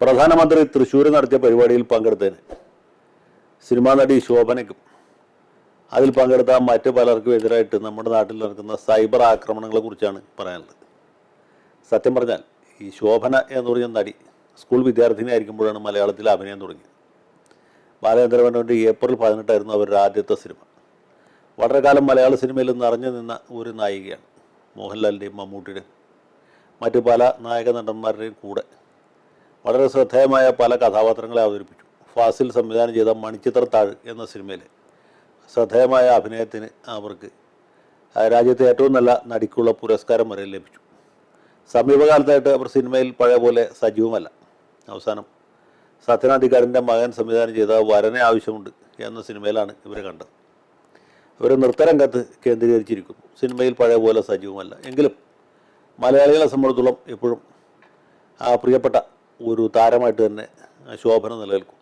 പ്രധാനമന്ത്രി തൃശ്ശൂർ നടത്തിയ പരിപാടിയിൽ പങ്കെടുത്തതിന്. സിനിമാ നടി ശോഭനയ്ക്കും അതിൽ പങ്കെടുത്ത മറ്റ് പലർക്കും എതിരായിട്ട് നമ്മുടെ നാട്ടിൽ നടക്കുന്ന സൈബർ ആക്രമണങ്ങളെ കുറിച്ചാണ് പറയാനുള്ളത്. സത്യം പറഞ്ഞാൽ ഈ ശോഭന എന്ന് പറഞ്ഞ നടി സ്കൂൾ വിദ്യാർത്ഥിനിയായിരിക്കുമ്പോഴാണ് മലയാളത്തിൽ അഭിനയം തുടങ്ങിയത്. ബാലചന്ദ്ര മേനോന്റെ ഏപ്രിൽ പതിനെട്ടായിരുന്നു അവരുടെ ആദ്യത്തെ സിനിമ. വളരെ കാലം മലയാള സിനിമയിൽ നിറഞ്ഞു നിന്ന ഒരു നായികയാണ് മോഹൻലാലിന്റെയും മമ്മൂട്ടിയുടെയും മറ്റു പല നായക നടന്മാരുടെയും കൂടെ വളരെ ശ്രദ്ധേയമായ പല കഥാപാത്രങ്ങളെ അവതരിപ്പിച്ചു. ഫാസിൽ സംവിധാനം ചെയ്ത മണിച്ചിത്രത്താഴ് എന്ന സിനിമയിലെ ശ്രദ്ധേയമായ അഭിനയത്തിന് അവർക്ക് രാജ്യത്തെ ഏറ്റവും നല്ല നടിക്കുള്ള പുരസ്കാരം വരെ ലഭിച്ചു. സമീപകാലത്തായിട്ട് അവർ സിനിമയിൽ പഴയ പോലെ സജീവമല്ല. അവസാനം സത്യനാധികാരന്റെ മകൻ സംവിധാനം ചെയ്ത വരനെ ആവശ്യമുണ്ട് എന്ന സിനിമയിലാണ് ഇവരെ കണ്ടത്. ഇവർ നൃത്തരംഗത്ത് കേന്ദ്രീകരിച്ചിരിക്കുന്നു. സിനിമയിൽ പഴയ പോലെ സജീവമല്ല. എങ്കിലും മലയാളികളെ സംബന്ധിച്ചിടത്തോളം എപ്പോഴും പ്രിയപ്പെട്ട ഒരു താരമായിട്ട് തന്നെ ശോഭന നിലനിൽക്കും.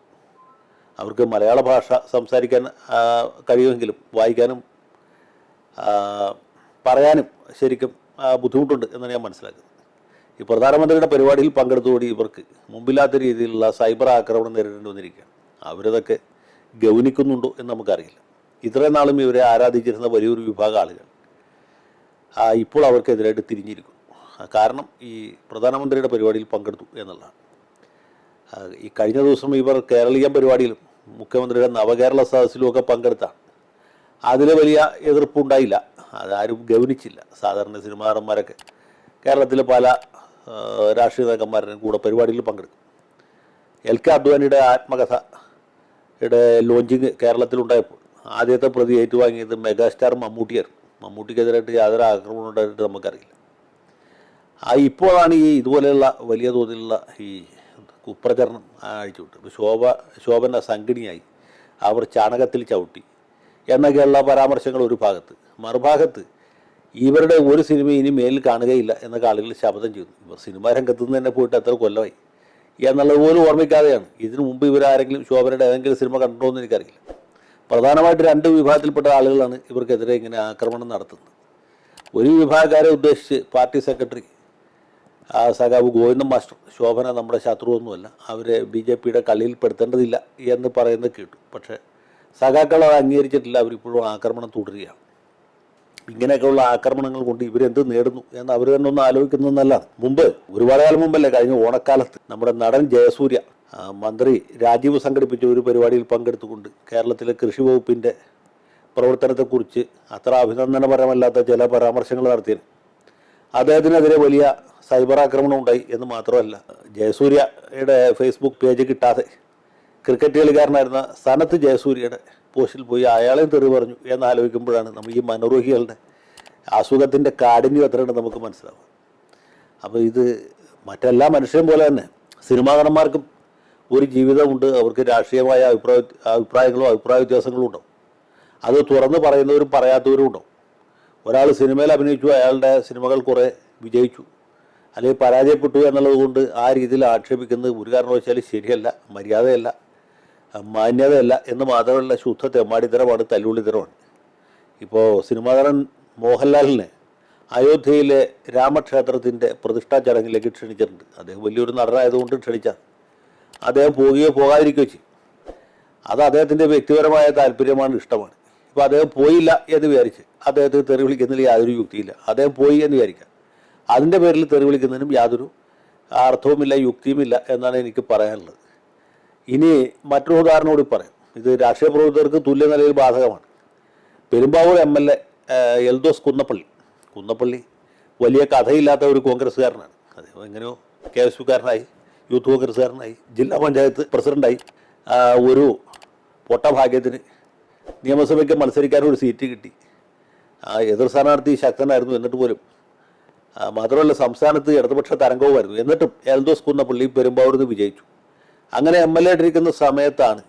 അവർക്ക് മലയാള ഭാഷ സംസാരിക്കാൻ കഴിയുമെങ്കിലും വായിക്കാനും പറയാനും ശരിക്കും ബുദ്ധിമുട്ടുണ്ട് എന്നാണ് ഞാൻ മനസ്സിലാക്കുന്നത്. ഈ പ്രധാനമന്ത്രിയുടെ പരിപാടിയിൽ പങ്കെടുത്തുകൂടി ഇവർക്ക് മുമ്പില്ലാത്ത രീതിയിലുള്ള സൈബർ ആക്രമണം നേരിടേണ്ടി വന്നിരിക്കുകയാണ്. അവരതൊക്കെ ഗൗനിക്കുന്നുണ്ടോ എന്ന് നമുക്കറിയില്ല. ഇത്രയും നാളും ഇവരെ ആരാധിച്ചിരുന്ന വലിയൊരു വിഭാഗം ആളുകൾ ഇപ്പോൾ അവർക്കെതിരായിട്ട് തിരിഞ്ഞിരിക്കുന്നു. ആ, കാരണം ഈ പ്രധാനമന്ത്രിയുടെ പരിപാടിയിൽ പങ്കെടുത്തു എന്നുള്ളതാണ്. ഈ കഴിഞ്ഞ ദിവസം ഇവർ കേരളീയ പരിപാടിയിലും മുഖ്യമന്ത്രിയുടെ നവകേരള സദസ്സിലും ഒക്കെ പങ്കെടുത്താണ്. അതിൽ വലിയ എതിർപ്പുണ്ടായില്ല അതാരും ഗൗനിച്ചില്ല. സാധാരണ സിനിമാ നടന്മാരൊക്കെ കേരളത്തിലെ പല രാഷ്ട്രീയ നേതാക്കന്മാരുടെയും കൂടെ പരിപാടിയിൽ പങ്കെടുക്കും. എൽ കെ അദ്വാനിയുടെ ആത്മകഥയുടെ ലോഞ്ചിങ് കേരളത്തിലുണ്ടായപ്പോൾ ആദ്യത്തെ പ്രതി ഏറ്റുവാങ്ങിയത് മെഗാസ്റ്റാർ മമ്മൂട്ടിയായിരുന്നു. മമ്മൂട്ടിക്കെതിരായിട്ട് യാതൊരു ആക്രമണം ഉണ്ടായിട്ട് നമുക്കറിയില്ല. ഇപ്പോഴാണ് ഈ ഇതുപോലെയുള്ള വലിയ തോതിലുള്ള ഈ കുപ്രചരണം അഴിച്ചുവിട്ടത് ഇപ്പോൾ ശോഭ ശോഭന സംഘടിയായി അവർ ചാണകത്തിൽ ചവിട്ടി എന്നൊക്കെയുള്ള പരാമർശങ്ങൾ ഒരു ഭാഗത്ത്. മറുഭാഗത്ത് ഇവരുടെ ഒരു സിനിമ ഇനി മേലിൽ കാണുകയില്ല എന്നൊക്കെ ആളുകൾ ശബ്ദം ചെയ്യുന്നു ഇപ്പോൾ സിനിമാ രംഗത്തു നിന്ന് തന്നെ പോയിട്ട് എത്ര കൊല്ലമായി എന്നുള്ളത് പോലും ഓർമ്മിക്കാതെയാണ്. ഇതിനു മുമ്പ് ഇവരാരെങ്കിലും ശോഭനയുടെ ഏതെങ്കിലും സിനിമ കണ്ടോ എന്ന് എനിക്കറിയില്ല. പ്രധാനമായിട്ട് രണ്ട് വിഭാഗത്തിൽപ്പെട്ട ആളുകളാണ് ഇവർക്കെതിരെ ഇങ്ങനെ ആക്രമണം നടത്തുന്നത്. ഒരു വിഭാഗക്കാരെ ഉദ്ദേശിച്ച് പാർട്ടി സെക്രട്ടറി ആ സഖാവ് ഗോവിന്ദൻ മാസ്റ്റർ ശോഭന നമ്മുടെ ശത്രുവൊന്നുമല്ല. അവരെ ബി ജെ പിയുടെ കളിയിൽ പെടുത്തേണ്ടതില്ല എന്ന് പറയുന്നത് കേട്ടു. പക്ഷേ സഖാക്കൾ അത് അംഗീകരിച്ചിട്ടില്ല. അവരിപ്പോഴും ആക്രമണം തുടരുകയാണ്. ഇങ്ങനെയൊക്കെയുള്ള ആക്രമണങ്ങൾ കൊണ്ട് ഇവരെന്ത് നേടുന്നു എന്ന് അവർ തന്നെ ഒന്ന് ആലോചിക്കുന്നതെന്നല്ല മുമ്പ് ഒരുപാട് കാലം മുമ്പല്ലേ കഴിഞ്ഞ ഓണക്കാലത്ത് നമ്മുടെ നടൻ ജയസൂര്യ മന്ത്രി രാജീവ് സംഘടിപ്പിച്ച ഒരു പരിപാടിയിൽ പങ്കെടുത്തുകൊണ്ട് കേരളത്തിലെ കൃഷി വകുപ്പിന്റെ പ്രവർത്തനത്തെക്കുറിച്ച് അത്ര അഭിനന്ദനപരമല്ലാത്ത ചില പരാമർശങ്ങൾ നടത്തിയത് അദ്ദേഹത്തിനെതിരെ വലിയ സൈബർ ആക്രമണം ഉണ്ടായി എന്ന് മാത്രമല്ല ജയസൂര്യയുടെ ഫേസ്ബുക്ക് പേജ് കിട്ടാതെ ക്രിക്കറ്റ് കളിക്കാരനായിരുന്ന സനത്ത് ജയസൂര്യയുടെ പോസ്റ്റിൽ പോയി അയാളെയും തെറി പറഞ്ഞു എന്ന് ആലോചിക്കുമ്പോഴാണ് നമ്മൾ ഈ മനോരോഗികളുടെ അസുഖത്തിന്റെ കാഠിന്യം എത്രയുണ്ട് നമുക്ക് മനസ്സിലാവും അപ്പോൾ ഇത് മറ്റെല്ലാ മനുഷ്യരും പോലെ തന്നെ സിനിമാ നടന്മാർക്കും ഒരു ജീവിതമുണ്ട് അവർക്ക് രാഷ്ട്രീയമായ അഭിപ്രായ അഭിപ്രായങ്ങളോ അഭിപ്രായ വ്യത്യാസങ്ങളും ഉണ്ടാവും. അത് തുറന്ന് പറയുന്നവരും പറയാത്തവരും ഉണ്ടാവും. ഒരാൾ സിനിമയിൽ അഭിനയിച്ചു അയാളുടെ സിനിമകൾ കുറേ വിജയിച്ചു. അല്ലെങ്കിൽ പരാജയപ്പെട്ടു എന്നുള്ളത് കൊണ്ട് ആ രീതിയിൽ ആക്ഷേപിക്കുന്നത് ഒരു കാരണവശാൽ ശരിയല്ല മര്യാദയല്ല മാന്യതയല്ല എന്ന് മാത്രമല്ല ശുദ്ധ തെമ്മാടിത്തരമാണ് തല്ലുള്ളിത്തരമാണ്. ഇപ്പോൾ സിനിമാ നടൻ മോഹൻലാലിനെ അയോധ്യയിലെ രാമക്ഷേത്രത്തിന്റെ പ്രതിഷ്ഠാ ചടങ്ങിലേക്ക് ക്ഷണിച്ചിട്ടുണ്ട്. അദ്ദേഹം വലിയൊരു നടനായതുകൊണ്ട് ക്ഷണിച്ച അദ്ദേഹം പോവുകയോ പോകാതിരിക്കുകയോ ചെയ്യും. അത് അദ്ദേഹത്തിന്റെ വ്യക്തിപരമായ താല്പര്യമാണ് ഇഷ്ടമാണ്. ഇപ്പോൾ അദ്ദേഹം പോയില്ല എന്ന് വിചാരിച്ച് അദ്ദേഹത്തെ തെറി വിളിക്കുന്നതിൽ യാതൊരു യുക്തിയില്ല. അദ്ദേഹം പോയി എന്ന് വിചാരിക്കാം. അതിന്റെ പേരിൽ തെറി വിളിക്കുന്നതിനും യാതൊരു അർത്ഥവുമില്ല യുക്തിയുമില്ല എന്നാണ് എനിക്ക് പറയാനുള്ളത്. ഇനി മറ്റൊരു ഉദാഹരണം കൂടി പറയാം. ഇത് രാഷ്ട്രീയ പ്രവർത്തകർക്ക് തുല്യ നിലയിൽ ബാധകമാണ്. Perumbavoor M L A Eldhose Kunnappally. Kunnappally വലിയ കഥയില്ലാത്ത ഒരു കോൺഗ്രസ്സുകാരനാണ്. അദ്ദേഹം എങ്ങനെയോ കെ എസ് യുക്കാരനായി യൂത്ത് കോൺഗ്രസ്സുകാരനായി ജില്ലാ പഞ്ചായത്ത് പ്രസിഡന്റായി ഒരു പൊട്ടഭാഗ്യത്തിന് നിയമസഭയ്ക്ക് മത്സരിക്കാൻ ഒരു സീറ്റ് കിട്ടി. എതിർ സ്ഥാനാർത്ഥി ശക്തനായിരുന്നു എന്നിട്ട് പോലും മാത്രമല്ല സംസ്ഥാനത്ത് ഇടതുപക്ഷ തരംഗവുമായിരുന്നു. എന്നിട്ടും എൽദോസ് കുന്നപ്പള്ളി പെരുമ്പാവൂരിന്ന് വിജയിച്ചു. അങ്ങനെ എം എൽ എ ഇട്ടിരിക്കുന്ന സമയത്താണ്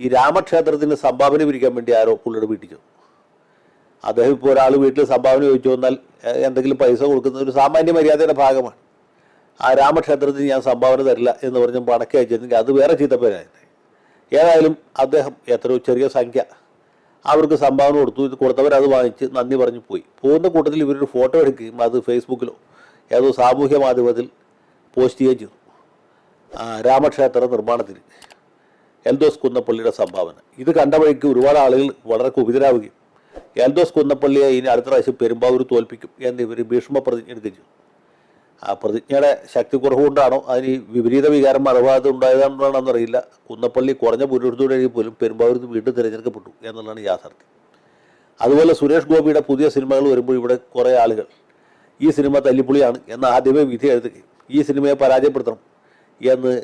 ഈ രാമക്ഷേത്രത്തിന് സംഭാവന പിരിക്കാൻ വേണ്ടി ആരോ പുള്ളിയുടെ വീട്ടിൽ ചെന്നു. അദ്ദേഹം ഇപ്പോൾ ഒരാൾ വീട്ടിൽ സംഭാവന ചോദിച്ചു വന്നാൽ എന്തെങ്കിലും പൈസ കൊടുക്കുന്ന ഒരു സാമാന്യ മര്യാദയുടെ ഭാഗമാണ്. ആ രാമക്ഷേത്രത്തിന് ഞാൻ സംഭാവന തരില്ല എന്ന് പറഞ്ഞ് പണക്കി അയച്ചിരുന്നെങ്കിൽ അത് വേറെ ചീത്തപ്പേരായിരുന്നു. ഏതായാലും അദ്ദേഹം എത്രയോ ചെറിയ സംഖ്യ അവർക്ക് സംഭാവന കൊടുത്തു ഇത് കൊടുത്തവർ അത് വാങ്ങിച്ച് നന്ദി പറഞ്ഞു പോയി. പോകുന്ന കൂട്ടത്തിൽ ഇവരൊരു ഫോട്ടോ എടുക്കുകയും അത് ഫേസ്ബുക്കിലോ ഏതോ സാമൂഹ്യ മാധ്യമത്തിൽ പോസ്റ്റ് ചെയ്യുകയും ചെയ്തു. രാമക്ഷേത്ര നിർമ്മാണത്തിന് എൽദോസ് കുന്നപ്പള്ളിയുടെ സംഭാവന. ഇത് കണ്ട വഴിക്ക് ഒരുപാട് ആളുകൾ വളരെ കുപിതരാവുകയും എൽദോസ് കുന്നപ്പള്ളിയെ ഇനി അടുത്ത പ്രാവശ്യം പെരുമ്പാവൂർ തോൽപ്പിക്കും എന്ന് ഇവർ ഭീഷ്മ പ്രതിജ്ഞ എടുക്കുകയും ചെയ്തു. ആ പ്രതിജ്ഞയുടെ ശക്തി കുറവുകൊണ്ടാണോ അതിന് വിപരീത വികാരം മറുഭാഗത്ത് ഉണ്ടായതാണോ എന്നറിയില്ല കുന്നപ്പള്ളി കുറഞ്ഞ പുനരുദ്ധോടെ പോലും പെരുമ്പാവൂരത്ത് വീണ്ടും തിരഞ്ഞെടുക്കപ്പെട്ടു എന്നുള്ളതാണ് യാഥാർത്ഥ്യം. അതുപോലെ സുരേഷ് ഗോപിയുടെ പുതിയ സിനിമകൾ വരുമ്പോൾ ഇവിടെ കുറേ ആളുകൾ ഈ സിനിമ തല്ലിപ്പൊളിയാണ് എന്ന് ആദ്യമേ വിധി എഴുതുകയും ഈ സിനിമയെ പരാജയപ്പെടുത്തണം എന്ന്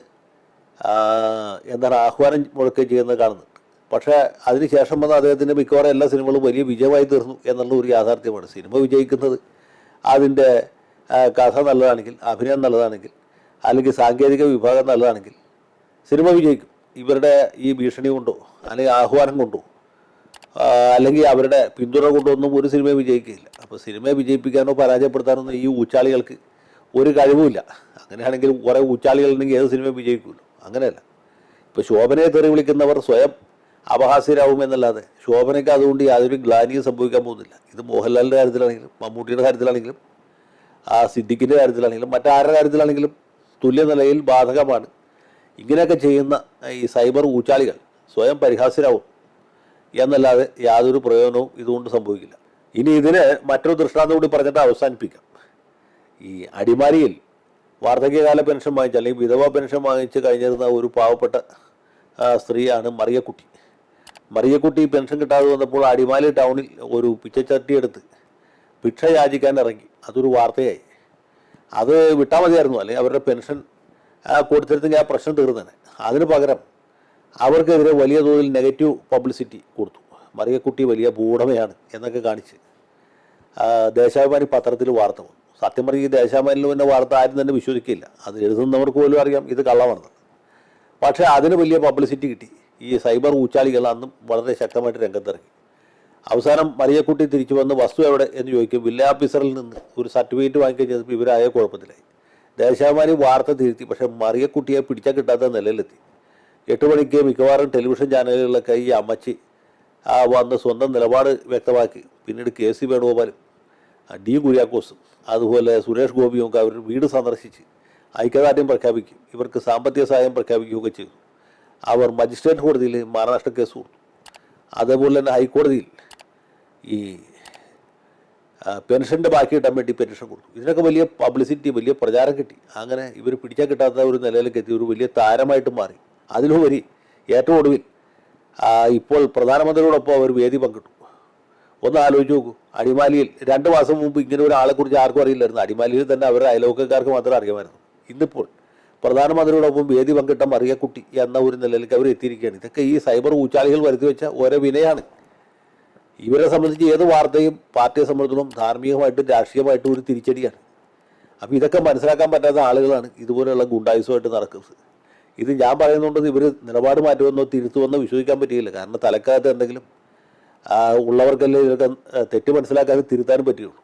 എന്താണ് ആഹ്വാനം മുഴക്കുകയും ചെയ്യുന്നത് കാണുന്നുണ്ട്. പക്ഷേ അതിനുശേഷം വന്ന അദ്ദേഹത്തിന്റെ മിക്കവാറും എല്ലാ സിനിമകളും വലിയ വിജയമായി തീർന്നു എന്നുള്ള ഒരു യാഥാർത്ഥ്യമാണ് സിനിമ വിജയിക്കുന്നത്. അതിന്റെ കഥ നല്ലതാണെങ്കിൽ അഭിനയം നല്ലതാണെങ്കിൽ അല്ലെങ്കിൽ സാങ്കേതിക വിഭാഗം നല്ലതാണെങ്കിൽ സിനിമ വിജയിക്കും. ഇവരുടെ ഈ ഭീഷണി കൊണ്ടോ അല്ലെങ്കിൽ ആഹ്വാനം കൊണ്ടോ അല്ലെങ്കിൽ അവരുടെ പിന്തുണ കൊണ്ടൊന്നും ഒരു സിനിമയെ വിജയിക്കുകയില്ല. അപ്പോൾ സിനിമയെ വിജയിപ്പിക്കാനോ പരാജയപ്പെടുത്താനോ ഈ ഊച്ചാളികൾക്ക് ഒരു കഴിവുമില്ല. അങ്ങനെയാണെങ്കിൽ കുറേ ഊച്ചാളികളുണ്ടെങ്കിൽ ഏത് സിനിമയും വിജയിക്കുമല്ലോ അങ്ങനെയല്ല. ഇപ്പോൾ ശോഭനയെ തെറി വിളിക്കുന്നവർ സ്വയം അപഹാസ്യരാകും എന്നല്ലാതെ ശോഭനയ്ക്ക് അതുകൊണ്ട് യാതൊരു ഗ്ലാനിയും സംഭവിക്കാൻ പോകുന്നില്ല. ഇത് മോഹൻലാലിന്റെ കാര്യത്തിലാണെങ്കിലും മമ്മൂട്ടിയുടെ കാര്യത്തിലാണെങ്കിലും ആ സിദ്ദിഖിന്റെ കാര്യത്തിലാണെങ്കിലും മറ്റാരുടെ കാര്യത്തിലാണെങ്കിലും തുല്യ നിലയിൽ ബാധകമാണ്. ഇങ്ങനെയൊക്കെ ചെയ്യുന്ന ഈ സൈബർ ഊച്ചാളികൾ സ്വയം പരിഹാസ്യരാകും എന്നല്ലാതെ യാതൊരു പ്രയോജനവും ഇതുകൊണ്ട് സംഭവിക്കില്ല. ഇനി ഇതിന് മറ്റൊരു ദൃഷ്ടാന്തം കൂടി പറഞ്ഞിട്ട് അവസാനിപ്പിക്കാം. ഈ അടിമാലിയിൽ വാർദ്ധക്യകാല പെൻഷൻ വാങ്ങിച്ച അല്ലെങ്കിൽ വിധവ പെൻഷൻ വാങ്ങിച്ച് കഴിഞ്ഞിരുന്ന ഒരു പാവപ്പെട്ട സ്ത്രീയാണ് മറിയക്കുട്ടി. മറിയക്കുട്ടി പെൻഷൻ കിട്ടാതെ വന്നപ്പോൾ അടിമാലി ടൗണിൽ ഒരു പിച്ചച്ചട്ടി എടുത്ത് ഭിക്ഷ യാചിക്കാൻ ഇറങ്ങി. അതൊരു വാർത്തയായി. അത് വിട്ടാൽ മതിയായിരുന്നു. അല്ലെങ്കിൽ അവരുടെ പെൻഷൻ കൊടുത്തിരുന്നെങ്കിൽ ആ പ്രശ്നം തീർന്നേനെ. അതിന് പകരം അവർക്കെതിരെ വലിയ തോതിൽ നെഗറ്റീവ് പബ്ലിസിറ്റി കൊടുത്തു. മറിയക്കുട്ടി വലിയ ഭൂടമയാണ് എന്നൊക്കെ കാണിച്ച് ദേശാഭിമാനി പത്രത്തിൽ വാർത്ത വന്നു. സത്യം പറഞ്ഞ ഈ ദേശാഭിമാനിൽ വന്ന വാർത്ത ആരും തന്നെ വിശ്വസിക്കില്ല. അത് എഴുതുന്നവർക്ക് പോലും അറിയാം. ഇത് കള്ളമാണെന്ന്. പക്ഷേ അതിന് വലിയ പബ്ലിസിറ്റി കിട്ടി. ഈ സൈബർ ഊച്ചാളികൾ അന്നും വളരെ ശക്തമായിട്ട് രംഗത്തിറങ്ങി. അവസാനം മറിയക്കുട്ടി തിരിച്ചു വന്ന് വസ്തു എവിടെ? എന്ന് ചോദിക്കും. വില്ല ഓഫീസറിൽ നിന്ന്. ഒരു സർട്ടിഫിക്കറ്റ് വാങ്ങിക്കഴിഞ്ഞപ്പോൾ ഇവരായ കുഴപ്പത്തിലായി. ദേശാഭിമാനി വാർത്ത തിരുത്തി പക്ഷേ മറിയക്കുട്ടിയെ പിടിച്ചാൽ കിട്ടാത്ത നിലയിലെത്തി. എട്ട് മണിക്ക് മിക്കവാറും ടെലിവിഷൻ ചാനലുകളിലൊക്കെ ഈ അമ്മച്ചി ആ വന്ന് സ്വന്തം നിലപാട് വ്യക്തമാക്കി. പിന്നീട് കെ സി വേണുഗോപാലും ഡി കുര്യാക്കോസും അതുപോലെ സുരേഷ് ഗോപിയും ഒക്കെ അവർ വീട് സന്ദർശിച്ച് ഐക്യദാർഢ്യം പ്രഖ്യാപിക്കും. ഇവർക്ക് സാമ്പത്തിക സഹായം പ്രഖ്യാപിക്കുകയൊക്കെ ചെയ്തു. അവർ മജിസ്ട്രേറ്റ് കോടതിയിൽ മാനനഷ്ട കേസ് കൊടുത്തു. അതേപോലെ തന്നെ ഹൈക്കോടതിയിൽ ഈ പെൻഷന്റെ ബാക്കി കിട്ടാൻ വേണ്ടി പെൻഷൻ കൊടുത്തു. ഇതിനൊക്കെ വലിയ പബ്ലിസിറ്റി വലിയ പ്രചാരം കിട്ടി. അങ്ങനെ ഇവർ പിടിച്ചാൽ കിട്ടാത്ത ഒരു നിലയിലേക്ക് എത്തി ഒരു വലിയ താരമായിട്ട് മാറി. അതിലുപരി ഏറ്റവും ഒടുവിൽ ഇപ്പോൾ പ്രധാനമന്ത്രിയോടൊപ്പം അവർ വേദി പങ്കിട്ടു. ഒന്ന് ആലോചിച്ച് നോക്കൂ. അടിമാലിയിൽ രണ്ട് മാസം മുമ്പ് ഇങ്ങനെ ഒരാളെ കുറിച്ച് ആർക്കും അറിയില്ലായിരുന്നു. അടിമാലിയിൽ തന്നെ അവരുടെ അയലോക്കക്കാർക്ക് മാത്രം അറിയാമായിരുന്നു. ഇന്നിപ്പോൾ പ്രധാനമന്ത്രിയോടൊപ്പം വേദി പങ്കിട്ട മറിയക്കുട്ടി എന്ന ഒരു നിലയിലേക്ക് അവർ എത്തിയിരിക്കുകയാണ്. ഇതൊക്കെ ഈ സൈബർ ഊച്ചാളികൾ വരുത്തി വെച്ച ഓരോ വിനയാണ്. ഇവരെ സംബന്ധിച്ച് ഏത് വാർത്തയും പാർട്ടിയെ സംബന്ധിച്ചിടത്തോളം ധാർമ്മികമായിട്ടും രാഷ്ട്രീയമായിട്ടും ഒരു തിരിച്ചടിയാണ്. അപ്പോൾ ഇതൊക്കെ മനസ്സിലാക്കാൻ പറ്റാത്ത ആളുകളാണ് ഇതുപോലെയുള്ള ഗുണ്ടായുസമായിട്ട് നടക്കുന്നത്. ഇത് ഞാൻ പറയുന്നുണ്ടെന്ന് ഇവർ നിലപാട് മാറ്റുമെന്നോ തിരുത്തുമെന്നോ വിശ്വസിക്കാൻ പറ്റിയില്ല. കാരണം തലക്കകത്ത് എന്തെങ്കിലും ഉള്ളവർക്കല്ലേ ഇതൊക്കെ തെറ്റ് മനസ്സിലാക്കാനും തിരുത്താനും പറ്റുകയുള്ളൂ